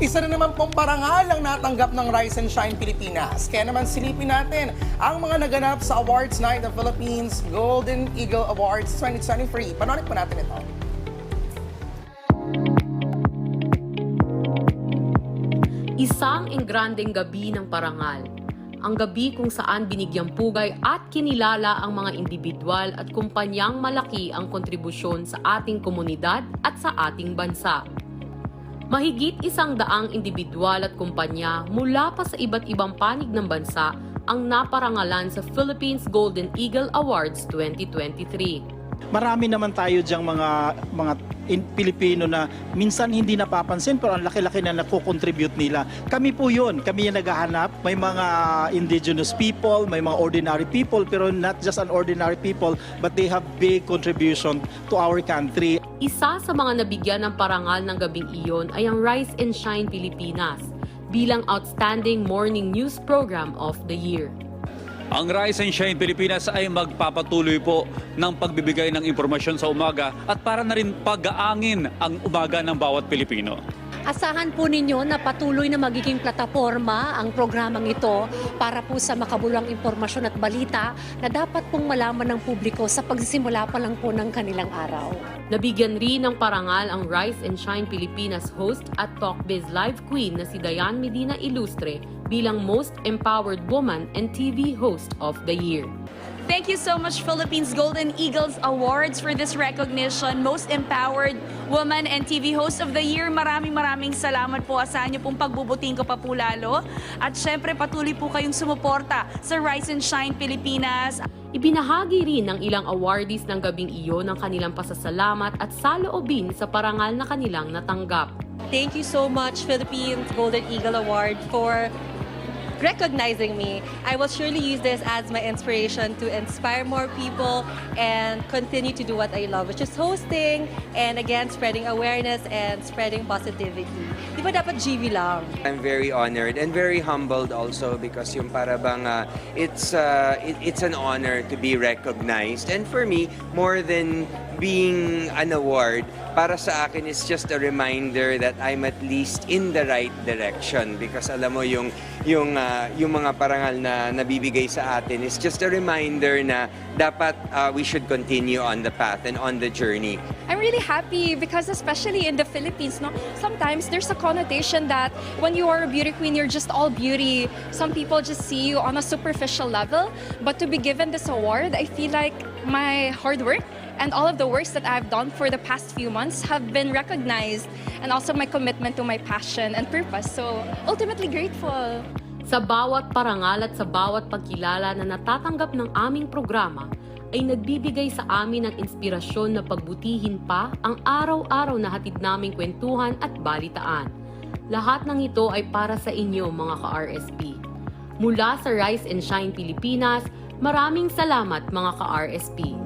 Isa na naman pong parangal ang natanggap ng Rise and Shine Pilipinas. Kaya naman silipin natin ang mga naganap sa Awards Night of Philippines Golden Eagle Awards 2023. Panorin po natin ito. Isang engrandeng gabi ng parangal. Ang gabi kung saan binigyang pugay at kinilala ang mga individual at kumpanyang malaki ang kontribusyon sa ating komunidad at sa ating bansa. Mahigit isang daang individual at kumpanya mula pa sa iba't ibang panig ng bansa ang naparangalan sa Philippines Golden Eagle Awards 2023. Marami naman tayo diyang mga mga in, Pilipino na minsan hindi napapansin pero ang laki-laki na nako-contribute nila. Kami po 'yun, kami yung naghahanap. May mga indigenous people, may mga ordinary people pero not just an ordinary people but they have big contribution to our country. Isa sa mga nabigyan ng parangal ng gabing iyon ay ang Rise and Shine Pilipinas bilang Outstanding Morning News Program of the Year. Ang Rise and Shine Pilipinas ay magpapatuloy po ng pagbibigay ng impormasyon sa umaga at para na rin pag-aangin ang umaga ng bawat Pilipino. Asahan po ninyo na patuloy na magiging plataforma ang programang ito para po sa makabulang impormasyon at balita na dapat pong malaman ng publiko sa pagsisimula pa lang po ng kanilang araw. Nabigyan rin ng parangal ang Rise and Shine Pilipinas host at Talkbiz Live Queen na si Diane Medina Ilustre bilang Most Empowered Woman and TV Host of the Year. Thank you so much, Philippines Golden Eagles Awards, for this recognition. Most Empowered Woman and TV Host of the Year. Maraming maraming salamat po. Asahan niyo pong pagbubuting ko pa po lalo. At syempre, patuloy po kayong sumuporta sa Rise and Shine Pilipinas. Ibinahagi rin ng ilang awardees ng gabing iyon ang kanilang pasasalamat at saloobin sa parangal na kanilang natanggap. Thank you so much, Philippines Golden Eagle Award, for recognizing me. I will surely use this as my inspiration to inspire more people and continue to do what I love, which is hosting and again, spreading awareness and spreading positivity. Di ba dapat GV lang? I'm very honored and very humbled also because yung para bang uh, it's uh, it- it's an honor to be recognized. And for me more than being an award para sa akin is just a reminder that I'm at least in the right direction. Because alam mo yung yung uh, yung mga parangal na nabibigay sa atin is just a reminder na dapat uh, we should continue on the path and on the journey. I'm really happy because especially in the Philippines, no, sometimes there's a connotation that when you are a beauty queen, you're just all beauty. Some people just see you on a superficial level. But to be given this award, I feel like my hard work and all of the works that I've done for the past few months have been recognized and also my commitment to my passion and purpose. So ultimately grateful. Sa bawat parangal at sa bawat pagkilala na natatanggap ng aming programa, ay nagbibigay sa amin ng inspirasyon na pagbutihin pa ang araw-araw na hatid naming kwentuhan at balitaan. Lahat ng ito ay para sa inyo mga ka-RSP. Mula sa Rise and Shine Pilipinas, maraming salamat mga ka-RSP.